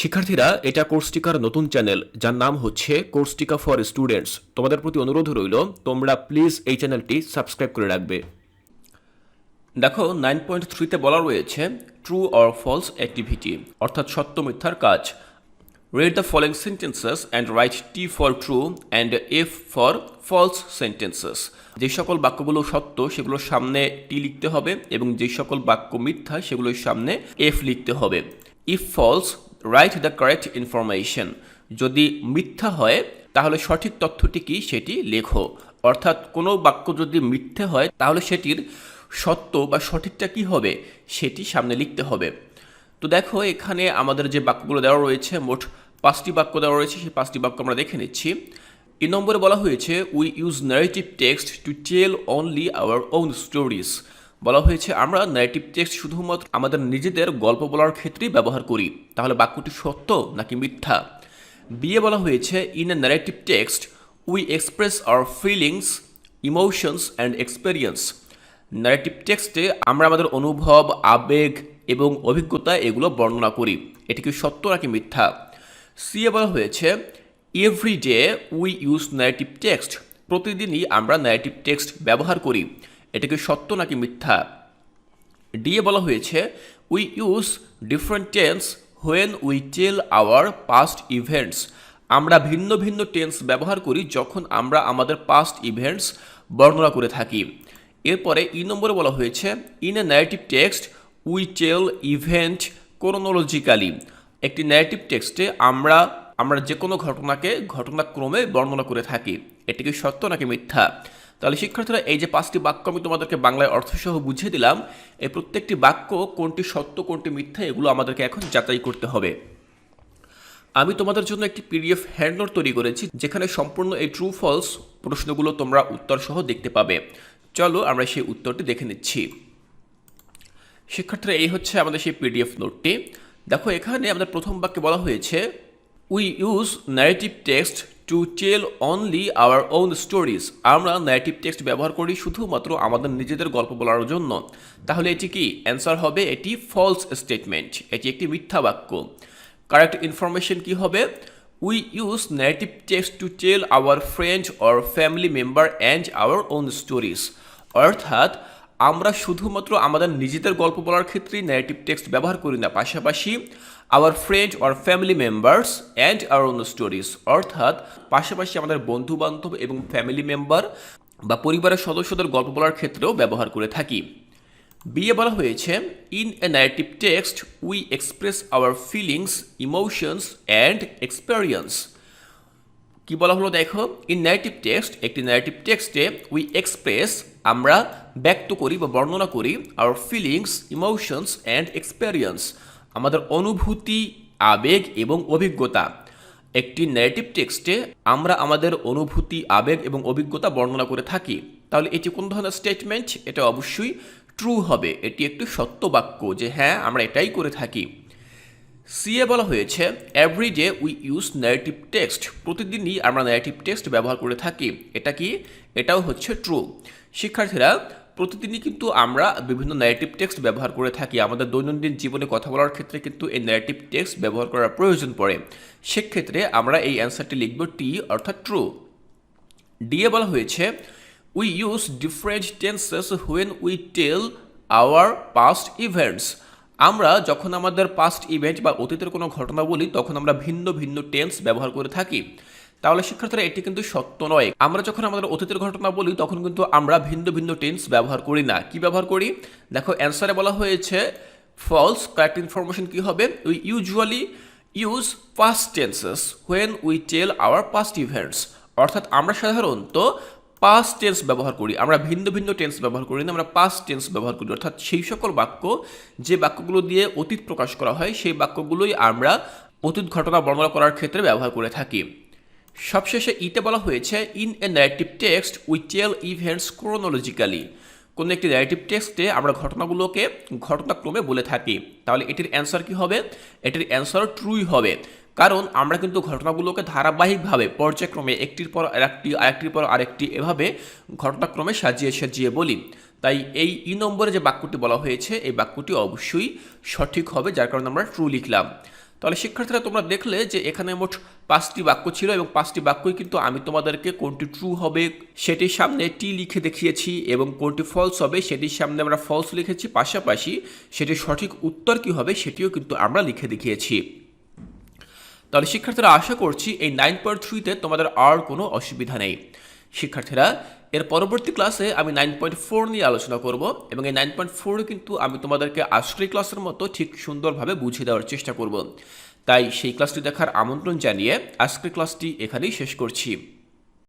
শিক্ষার্থীরা এটা কোর্সটিকার নতুন চ্যানেল যার নাম হচ্ছে কোর্সটিকা ফর স্টুডেন্টস তোমাদের প্রতি অনুরোধ রইল, তোমরা প্লিজ এই চ্যানেলটি সাবস্ক্রাইব করে রাখবে। দেখো নাইন পয়েন্ট থ্রিতে বলা রয়েছে ট্রু অর ফলস অ্যাক্টিভিটি অর্থাৎ সত্য মিথ্যার কাজ। Read the following sentences and write T for true and F for false sentences যে সকল বাক্যগুলো সত্য, সেগুলোর সামনে টি লিখতে হবে এবং যে সকল বাক্য মিথ্যা, সেগুলোর সামনে এফ লিখতে হবে। If false write the correct information যদি মিথ্যা হয়, তাহলে সঠিক তথ্যটি কি? সেটি লেখো। অর্থাৎ কোনো বাক্য যদি মিথ্যে হয়, তাহলে সেটির সত্য বা সঠিকটা কি হবে? সেটি সামনে লিখতে হবে। তো দেখো, এখানে আমাদের যে বাক্যগুলো দেওয়া রয়েছে, মোট পাঁচটি বাক্য দেওয়া রয়েছে, সেই পাঁচটি বাক্য আমরা দেখে নিচ্ছি। এই নম্বরে বলা হয়েছে we use narrative text to tell only our own stories বলা হয়েছে, আমরা ন্যারেটিভ টেক্সট শুধুমাত্র আমাদের নিজেদের গল্প বলার ক্ষেত্রেই ব্যবহার করি। তাহলে বাক্যটি সত্য নাকি মিথ্যা? বিয়ে বলা হয়েছে in a narrative text we express our feelings emotions and experience narrative টেক্সটে আমরা আমাদের অনুভব, আবেগ এবং অভিজ্ঞতা এগুলো বর্ণনা করি। এটি কি সত্য নাকি মিথ্যা? সিএ বলা হয়েছে every day we use narrative text প্রতিদিনই আমরা ন্যারেটিভ টেক্সট ব্যবহার করি। এটা কি সত্য নাকি মিথ্যা? ডিএ বলা হয়েছে we use different tense when we tell our past events আমরা ভিন্ন ভিন্ন টেন্স ব্যবহার করি যখন আমরা আমাদের পাস্ট ইভেন্টস বর্ণনা করে থাকি। এরপরে ই নম্বরে বলা হয়েছে in a narrative text we tell event chronologically একটি ন্যারেটিভ টেক্সটে আমরা আমরা যে কোনো ঘটনাকে ঘটনাক্রমে বর্ণনা করে থাকি। এটি কি সত্য নাকি মিথ্যা? তাহলে শিক্ষার্থীরা, এই যে পাঁচটি বাক্য আমি তোমাদেরকে বাংলায় অর্থসহ বুঝিয়ে দিলাম, এই প্রত্যেকটি বাক্য কোনটি সত্য, কোনটি মিথ্যা, এগুলো আমাদেরকে এখন যাচাই করতে হবে। আমি তোমাদের জন্য একটি পিডিএফ হ্যান্ডনোট তৈরি করেছি, যেখানে সম্পূর্ণ এই ট্রু ফলস প্রশ্নগুলো তোমরা উত্তর সহ দেখতে পাবে। চলো আমরা সেই উত্তরটি দেখে নিচ্ছি। শিক্ষার্থীরা, এই হচ্ছে আমাদের সেই পিডিএফ নোটটি। দেখো, এখানে আমাদের প্রথম বাক্যে বলা হয়েছে we use narrative text to tell only our own stories আমরা ন্যারেটিভ টেক্সট ব্যবহার করি শুধুমাত্র আমাদের নিজেদের গল্প বলার জন্য। তাহলে এটি কি? অ্যান্সার হবে এটি ফলস স্টেটমেন্ট এটি একটি মিথ্যা বাক্য। কারেক্ট ইনফরমেশন কি হবে? We use narrative text to tell our friend or family member and our own stories অর্থাৎ আমরা শুধুমাত্র আমাদের নিজেদের গল্প বলার ক্ষেত্রেই ন্যারেটিভ টেক্সট ব্যবহার করি না, পাশাপাশি our friend or family members and our own stories অর্থাৎ পাশাপাশি আমাদের বন্ধু বান্ধব এবং ফ্যামিলি মেম্বার বা পরিবারের সদস্যদের গল্প বলার ক্ষেত্রেও ব্যবহার করে থাকি। বিয়ে বলা হয়েছে in a narrative text we express our feelings emotions and experience কি বলা হলো দেখো? ইন ন্যারেটিভ টেক্সট একটি ন্যারেটিভ টেক্সটে উই এক্সপ্রেস আমরা ব্যক্ত করি বা বর্ণনা করি our feelings emotions and experience আমাদের অনুভূতি, আবেগ এবং অভিজ্ঞতা। একটি নেগেটিভ টেক্সটে আমরা আমাদের অনুভূতি, আবেগ এবং অভিজ্ঞতা বর্ণনা করে থাকি। তাহলে এটি কোন ধরনের স্টেটমেন্ট এটা অবশ্যই ট্রু হবে। এটি একটি সত্য বাক্য যে হ্যাঁ আমরা এটাই করে থাকি। সিএ বলা হয়েছে every day we use narrative text প্রতিদিনই আমরা ন্যারেটিভ টেক্সট ব্যবহার করে থাকি। এটা কি? এটাও হচ্ছে ট্রু শিক্ষার্থীরা, প্রতিদিনই কিন্তু আমরা বিভিন্ন ন্যারেটিভ টেক্সট ব্যবহার করে থাকি। আমাদের দৈনন্দিন জীবনে কথা বলার ক্ষেত্রে কিন্তু এই ন্যারেটিভ টেক্সট ব্যবহার করার প্রয়োজন পড়ে। সেক্ষেত্রে আমরা এই অ্যান্সারটি লিখব টি অর্থাৎ ট্রু ডিএ বলা হয়েছে we use different tenses when we tell our past events আমরা যখন আমাদের পাস্ট ইভেন্ট বা অতীতের কোনো ঘটনা বলি, তখন আমরা ভিন্ন ভিন্ন টেন্স ব্যবহার করে থাকি। তাহলে শিক্ষার্থীরা, এটি কিন্তু সত্য নয়। আমরা যখন আমাদের অতীতের ঘটনা বলি, তখন কিন্তু আমরা ভিন্ন ভিন্ন টেন্স ব্যবহার করি না। কি ব্যবহার করি? দেখো অ্যান্সারে বলা হয়েছে ফলস কারেক্ট ইনফরমেশন কি হবে? We usually use past tenses when we tell our past events অর্থাৎ আমরা সাধারণত পাস্ট টেন্স ব্যবহার করি, আমরা ভিন্ন ভিন্ন টেন্স ব্যবহার করি না, আমরা পাস্ট টেন্স ব্যবহার করি। অর্থাৎ সেই সকল বাক্য, যে বাক্যগুলো দিয়ে অতীত প্রকাশ করা হয়, সেই বাক্যগুলোই আমরা অতীত ঘটনা বর্ণনা করার ক্ষেত্রে ব্যবহার করে থাকি। সবশেষে ইতে বলা হয়েছে in a narrative text we tell events chronologically কোনো একটি ন্যারেটিভ টেক্সটে আমরা ঘটনাগুলোকে ঘটনাক্রমে বলে থাকি। তাহলে এটির অ্যান্সার কি হবে? এটির অ্যান্সার ট্রুই হবে। কারণ আমরা কিন্তু ঘটনাগুলোকে ধারাবাহিকভাবে পর্যায়ক্রমে একটির পর আরেকটি, আরেকটির পর আরেকটি এভাবে ঘটনাক্রমে সাজিয়ে সাজিয়ে বলি। তাই এই ই নম্বরে যে বাক্যটি বলা হয়েছে, এই বাক্যটি অবশ্যই সঠিক হবে, যার কারণে আমরা ট্রু লিখলাম। তাহলে শিক্ষার্থীরা তোমরা দেখলে যে এখানে মোট পাঁচটি বাক্য ছিল এবং পাঁচটি বাক্যই কিন্তু আমি তোমাদেরকে কোনটি ট্রু হবে সেটির সামনে টি লিখে দেখিয়েছি এবং কোনটি ফলস হবে সেটির সামনে আমরা ফলস লিখেছি। পাশাপাশি সেটির সঠিক উত্তর কী হবে সেটিও কিন্তু আমরা লিখে দেখিয়েছি। তাহলে শিক্ষার্থীরা আশা করছি এই নাইন পয়েন্ট থ্রিতে তোমাদের আর কোনো অসুবিধা নেই। শিক্ষার্থীরা, এর পরবর্তী ক্লাসে আমি নাইন পয়েন্ট ফোর নিয়ে আলোচনা করব এবং এই নাইন পয়েন্ট ফোর কিন্তু আমি তোমাদেরকে আজকের ক্লাসের মতো ঠিক সুন্দরভাবে বুঝিয়ে দেওয়ার চেষ্টা করব। তাই সেই ক্লাসটি দেখার আমন্ত্রণ জানিয়ে আজকের ক্লাসটি এখানেই শেষ করছি।